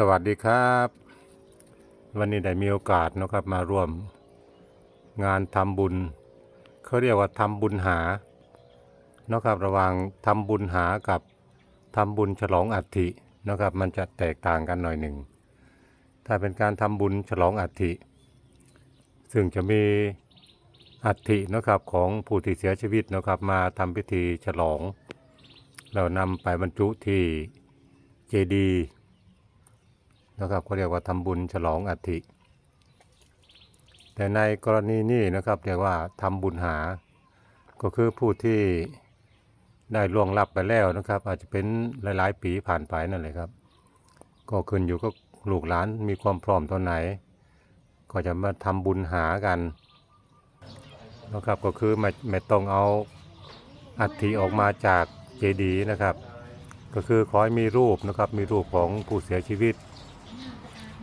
สวัสดีครับ วันนี้ได้มีโอกาสนะครับมาร่วมงานทำบุญเขาเรียกว่าทำบุญหานะครับระหว่างทำบุญหากับทำบุญฉลองอัฐินะครับ มันจะแตกต่างกันหน่อยหนึ่ง ถ้าเป็นการทำบุญฉลองอัฐิซึ่งจะมีอัฐินะครับของผู้ที่เสียชีวิตนะครับ มาทำพิธีฉลองแล้วนำไปบรรจุที่เจดีย์ นะครับก็เรียกว่าทำบุญฉลองอัฐิ แต่ในกรณีนี้นะครับเรียกว่าทำบุญหา ก็คือผู้ที่ได้ล่วงลับไปแล้วนะครับ อาจจะเป็นหลาย ๆ ปีผ่านไปนั่นเลยครับ ก็ขึ้นอยู่กับลูกหลานมีความพร้อมตอนไหน ก็จะมาทำบุญหากันนะครับก็คือไม่ไม่ต้องเอาอัฐิออกมาจากเจดีย์นะครับ ก็คือขอให้มีรูปนะครับมีรูปของผู้เสียชีวิต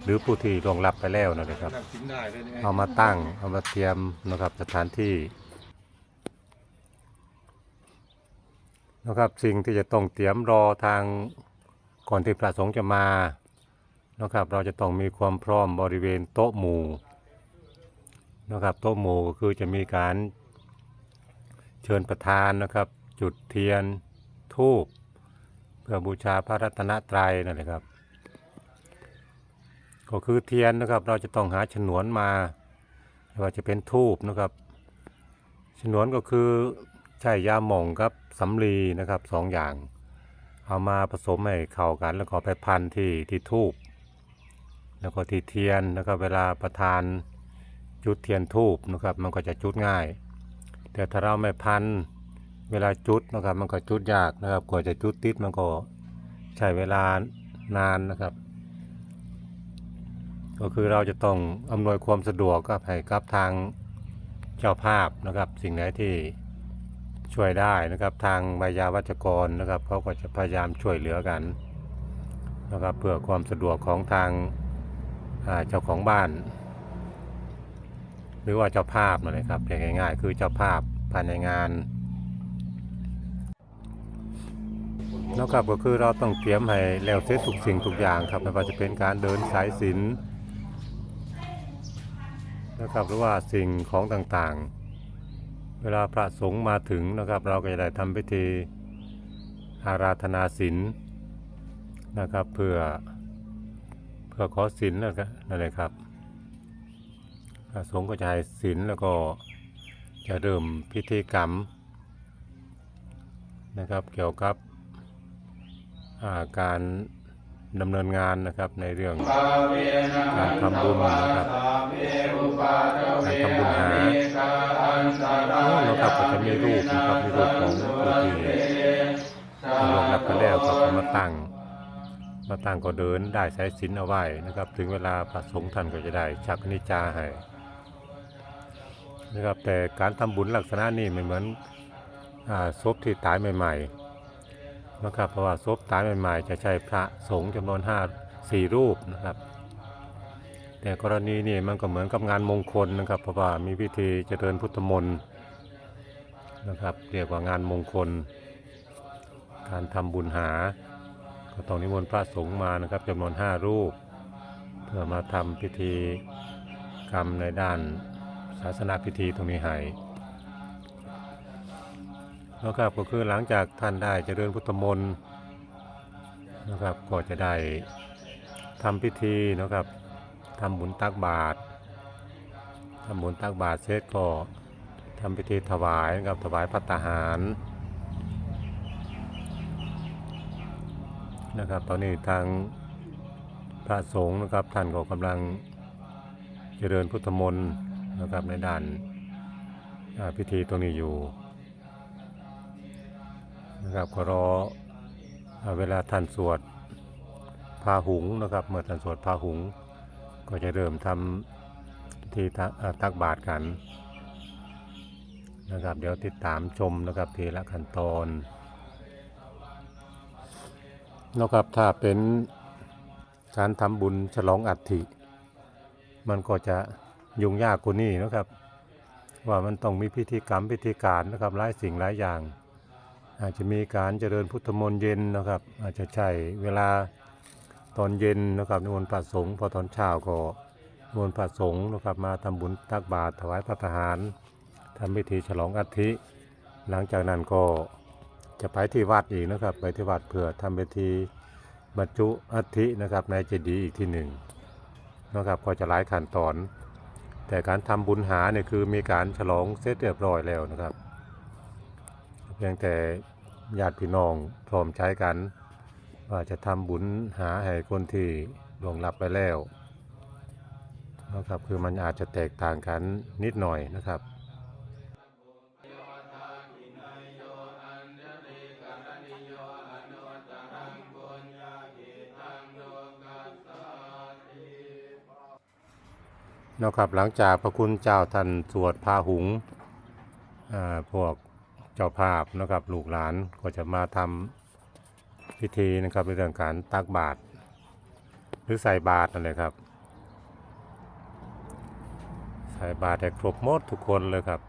หรือผู้ที่ล่วงลับไปแล้วนะครับ นั่งกินได้เลยเนี่ยเอามาตั้งเอามาเตรียมนะครับสถานที่นะครับสิ่งที่จะต้องเตรียมรอทางก่อนที่พระสงฆ์จะมานะครับเราจะต้องมีความพร้อมบริเวณโต๊ะหมู่นะครับโต๊ะหมู่ก็คือจะมีการเชิญประธานนะครับ จุดเทียนทูบเพื่อบูชาพระรัตนตรัยนั่นแหละครับ ก็คือเทียนนะครับ เราจะต้องหาฉนวนมาไม่ว่าจะเป็นทูบนะครับ ฉนวนก็คือใช้ยาหม่องกับสำลีนะครับสองอย่าง เอามาผสมให้เข้ากันแล้วก็ไปพันที่ที่ทูบแล้วก็ที่เทียนนะครับเวลาประทานจุดเทียนทูบนะครับมันก็จะจุดง่าย แต่ถ้าเราไม่พันเวลาจุดนะครับมันก็จุดยากนะครับกว่าจะจุดติดมันก็ใช้เวลานานนะครับ ก็คือเราจะต้องอำนวยความสะดวกกับให้กับทางเจ้าภาพนะครับ สิ่งไหนที่ช่วยได้นะครับทางวิยาวัจกรนะครับเขาก็จะพยายามช่วยเหลือกันนะครับเพื่อความสะดวกของทางาเจ้าของบ้าน หรือว่าเจ้าภาพนั่นแหละครับเรียกง่าย ๆ คือเจ้าภาพภายในงานนะครับก็คือเราต้องเตรียมให้แล้วเสร็จทุกสิ่งทุกอย่างครับไม่ว่าจะเป็นการเดินสายสิน นะครับหรือว่าสิ่งของต่างๆ เวลาพระสงฆ์มาถึงนะครับ เราก็จะได้ทำพิธีอาราธนาศีลนะครับเพื่อเพื่อขอศีลแล้วก็นั่นเลยครับพระสงฆ์ก็จะให้ศีลแล้วก็จะเริ่มพิธีกรรมนะครับเกี่ยวกับอาการ ดำเนินงานนะครับในเรื่องการทำบุญนะครับการทำบุญหานะครับก็จะมีรูปนะครับมีรูปของผู้ที่ที่ลงรับไปแล้วก็เอมาตั้งมาตั้งก็เดินได้ใช้ศีลเอาไว้นะครับ ถึงเวลาพระสงฆ์ท่านก็จะได้ชักนิจาให้นะครับแต่การทำบุญลักษณะนี้ไม่เหมือนศพที่ตายใหม่ ๆ นะครับ เพราะว่าศพตายใหม่ๆจะใช้พระสงฆ์จำนวนห้าสี่รูปนะครับ แต่กรณีนี้มันก็เหมือนกับงานมงคลนะครับ เพราะว่ามีพิธีเจริญพุทธมนต์นะครับเรียกว่างานมงคล การทำบุญหา ก็ต้องนิมนต์พระสงฆ์มานะครับจำนวนห้ารูป เพื่อมาทำพิธีกรรมในด้านศาสนาพิธีตรงนี้ให้ นะครับก็คือหลังจากท่านได้เจริญพุทธมนต์นะครับก็จะได้ทำพิธีนะครับทำบุญตักบาตรทำบุญตักบาตรเสร็จก็ทำพิธีถวายนะครับถวายพัตตาหารนะครับตอนนี้ทางพระสงฆ์นะครับท่านก็กำลังเจริญพุทธมนต์นะครับในด้านพิธีตรงนี้อยู่ นะครับก็รอเวลาท่านสวดพาหุงนะครับ เมื่อท่านสวดพาหุง ก็จะเริ่มทำพิธีตักอ่ตักบาตรกันนะครับ เดี๋ยวติดตามชมนะครับทีละขั้นตอนนะครับถ้าเป็นการทำบุญฉลองอัฐิ มันก็จะยุ่งยากกว่านี้นะครับ ว่ามันต้องมีพิธีกรรมพิธีการนะครับหลายสิ่งหลายอย่าง อาจจะมีการเจริญพุทธมนต์เย็นนะครับ อาจจะใช้เวลาตอนเย็นนะครับนิมนต์พระสงฆ์พอตอนเช้าก็นิมนต์พระสงฆ์นะครับมาทำบุญตักบาตรถวายพระทหารทำพิธีฉลองอัฐิหลังจากนั้นก็จะไปที่วัดอีกนะครับ ไปที่วัดเพื่อทำพิธีบรรจุอัฐินะครับในเจดีย์อีกที่หนึ่งนะครับก็จะหลายขั้นตอน แต่การทำบุญหาเนี่ยคือมีการฉลองเสร็จเรียบร้อยแล้วนะครับ ยงแต่ญาติพี่น้องพร้อมใจกัน ว่าจะทำบุญหาให้คนที่ลงลับไปแล้วนะครับคือมันอาจจะแตกต่างกันนิดหน่อยนะครับนะครับหลังจากพระคุณเจ้าท่านสวดพาหุงอ่าพวก เจ้าภาพนะครับ ลูกหลานก็จะมาทำพิธีนะครับในเรื่องการตักบาตรหรือใส่บาตรนั่นแหละครับ ใส่บาตรให้ครบหมดทุกคนเลยครับ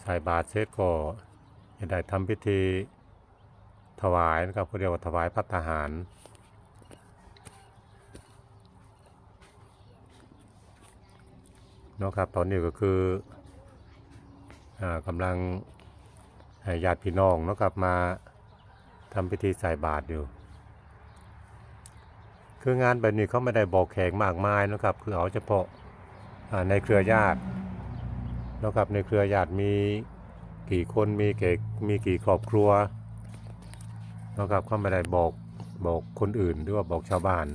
ใส่บาตรเสร็จก็จะได้ทำพิธีถวายนะครับเขาเรียกว่าถวายพัตหารนะครับตอนนี้ก็คืออกำลัง ญาติพี่น้องเนาะครับมาทำพิธีใส่บาตรอยู่ คืองานแบบนี้เขาไม่ได้บอกแขกมากมายนะครับ คือเอาเฉพาะในเครือญาตินะครับในเครือญาติมีกี่คนมีเกมีกี่ครอบครัวนะครับเขาไม่ได้บอกบอกคนอื่นหรือว่าบอกชาวบ้าน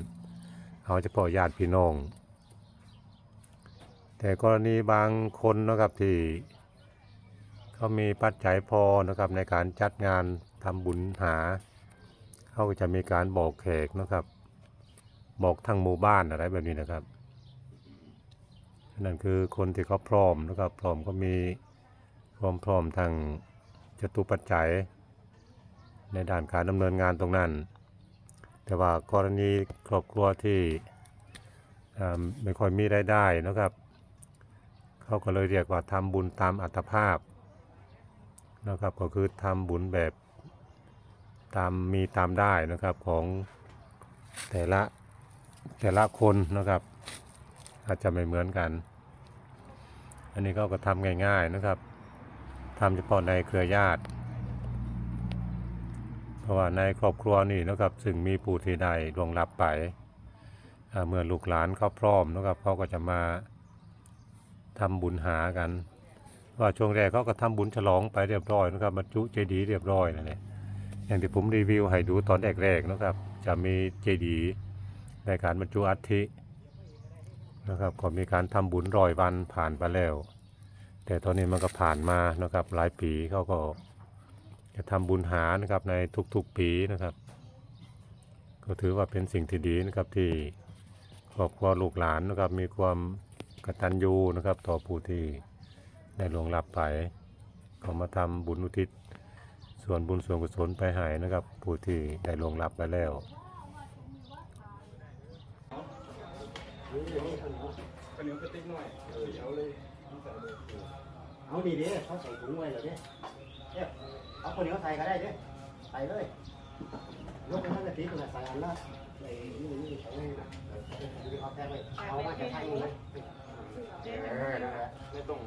เอาเฉพาะญาติพี่น้อง แต่กรณีบางคนนะครับที่ เขามีปัจจัยพอนะครับในการจัดงานทำบุญหา เขาก็จะมีการบอกแขกนะครับ บอกทั้งหมู่บ้านอะไรแบบนี้นะครับนั่นคือคนที่เขาพร้อมนะครับพร้อมก็มีความพร้อมทางจตุปัจจัย ในด้านการดำเนินงานตรงนั้น แต่ว่ากรณีครอบครัวที่อ่าไม่ค่อยมีรายได้นะครับ เขาก็เลยเรียกว่าทำบุญตามอัตภาพ นะครับก็คือทำบุญแบบตามมีตามได้นะครับของแต่ละแต่ละคนนะครับ อาจจะไม่เหมือนกัน อันนี้เขาก็ทำง่ายๆนะครับทำเฉพาะในเครือญาติ เพราะว่าในครอบครัวนี่นะครับซึ่งมีผู้ที่ใดล่วงลับไปเมื่อลูกหลานเขาพร้อมนะครับเขาก็จะมาทำบุญหากัน ว่าช่วงแรกเขาก็ทำบุญฉลองไปเรียบร้อยนะครับบรรจุเจดีย์เรียบร้อยนั่นแหละอย่างที่ผมรีวิวให้ดูตอนแรกๆนะครับ จะมีเจดีย์ในการบรรจุอัฐินะครับก็มีการทำบุญร้อยวันผ่านไปแล้ว แต่ตอนนี้มันก็ผ่านมานะครับ หลายปีเขาก็จะทำบุญหานะครับในทุกๆปีนะครับ ก็ถือว่าเป็นสิ่งที่ดีนะครับที่ครอบครัวลูกหลานนะครับมีความกตัญญูนะครับต่อผู้ที่ ได้ล่วงลับไปก็มาทำบุญอุทิศ ส่วนบุญส่วนกุศลไปให้นะครับ ผู้ที่ได้ล่วงลับไปแล้วเอาดีดิเขาใส่ถุงไว้เลยดิเนี่ยเอาคนเดียวใส่ก็ได้ดิใส่เลยยกไปทั้งกะทิตัวไหนใส่อันละไอ้นี่นี่ใส่เลยนะเอาแทงเลยเอามาจะใส่เลยเออนั่นแหละไม่ต้อง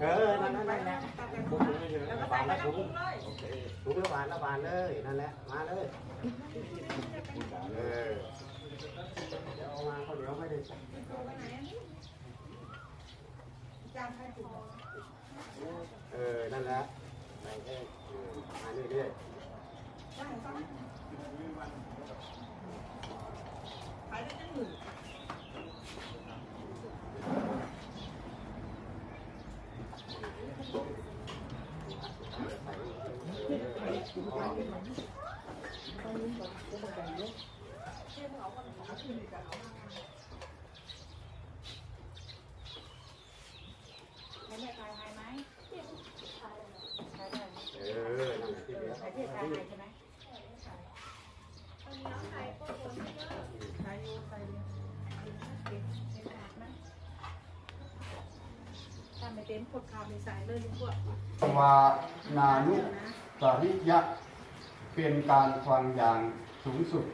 เออ นั่นนั่นนั่นแหละบานละถุงถุงละบานละบานเลย นั่นแหละ มาเลยเออเดี๋ยวเอามาเขาเดี๋ยวไม่ได้เออ นั่นแหละใส่ให้เออมาเรื่อยๆแม่แม่ถ่ายถ่ายไหมถ่ายได้เออนั่นแหละที่เหลือถ่ายที่ถ่ายใช่ไหมถ่ายอยู่ถ่ายอยู่ถ้าไม่เต็มกดข่าวในสายเลยดีกว่าวานานุสริยะเป็นการฟังอย่างสูงสุด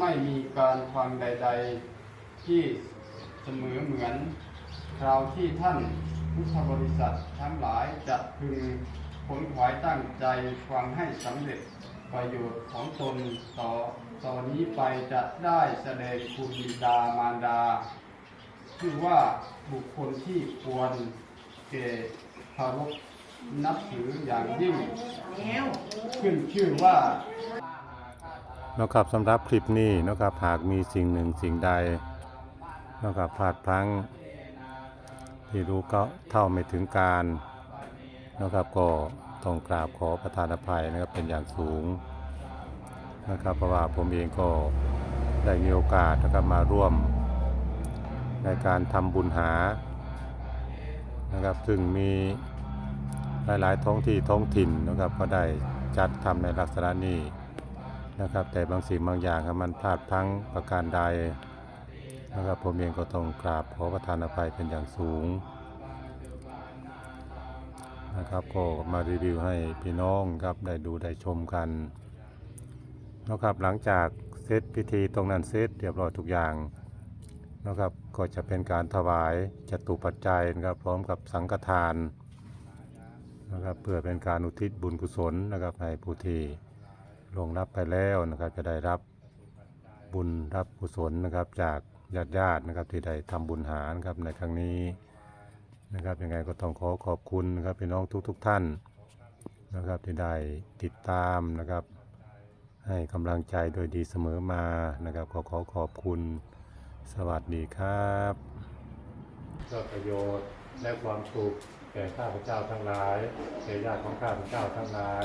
ไม่มีการฟังใด ๆ ที่เสมอเหมือนคราวที่ท่านพุทธบริษัททั้งหลายจะพึงผลขวายตั้งใจฟังให้สำเร็จประโยชน์ของตนต่อต่อนนี้ไปจะได้แสดงคุณบิดามารดา ชื่อว่าบุคคลที่ควรเก่คารพนับถืออย่างยิ่ง ขึ้นชื่อว่า นะครับสำหรับคลิปนี้นะครับหากมีสิ่งหนึ่งสิ่งใดนะครับพลาดพลั้ง ที่รู้ก็เท่าไม่ถึงการนะครับก็ต้องกราบขอประทานอภัยนะครับเป็นอย่างสูงนะครับเพราะว่าผมเองก็ได้มีโอกาสนะครับมาร่วม ในการทำบุญหานะครับซึ่งมีหลาย ๆ ท้องที่ท้องถิ่นนะครับก็ได้จัดทำในลักษณะนี้ นะครับ แต่บางสิ่งบางอย่างครับมันพลาดพลั้งประการใดนะครับผมเองก็ต้องกราบขอประทานอภัยเป็นอย่างสูงนะครับก็มารีวิวให้พี่น้องครับได้ดูได้ชมกันนะครับหลังจากเสร็จพิธีตรงนั้นเสร็จเรียบร้อยทุกอย่างนะครับก็จะเป็นการถวายจตุปัจจัยนะครับพร้อมกับสังฆทานนะครับเพื่อเป็นการอุทิศบุญกุศลนะครับให้ผู้ที่ ลวงรับไปแล้วนะครับจะได้รับบุญรับกุศลนะครับจากญาติญาตินะครับที่ได้ทำบุญหานครับในครั้งนี้นะครับยังไงก็ต้องขอขอบคุณนะครับพี่น้องทุกๆทท่านนะครับที่ได้ติดตามนะครับ ให้กำลังใจโดยดีเสมอมานะครับขอขอขอบคุณสวัสดีครับเพื่อประโยชน์และความสุขแก่ข้าพเจ้าทั้งหลายแก่ญาติของข้าพเจ้าทั้งหลาย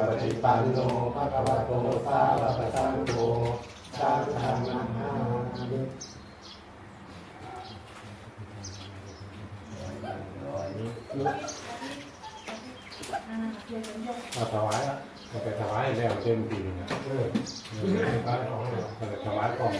ฏิปันโนภะคะวะโตสาวกสังโฆสังฆังนามิมาถวายอะมาไปถวายแล้วเต็มปีนะเออถวายของถวายของ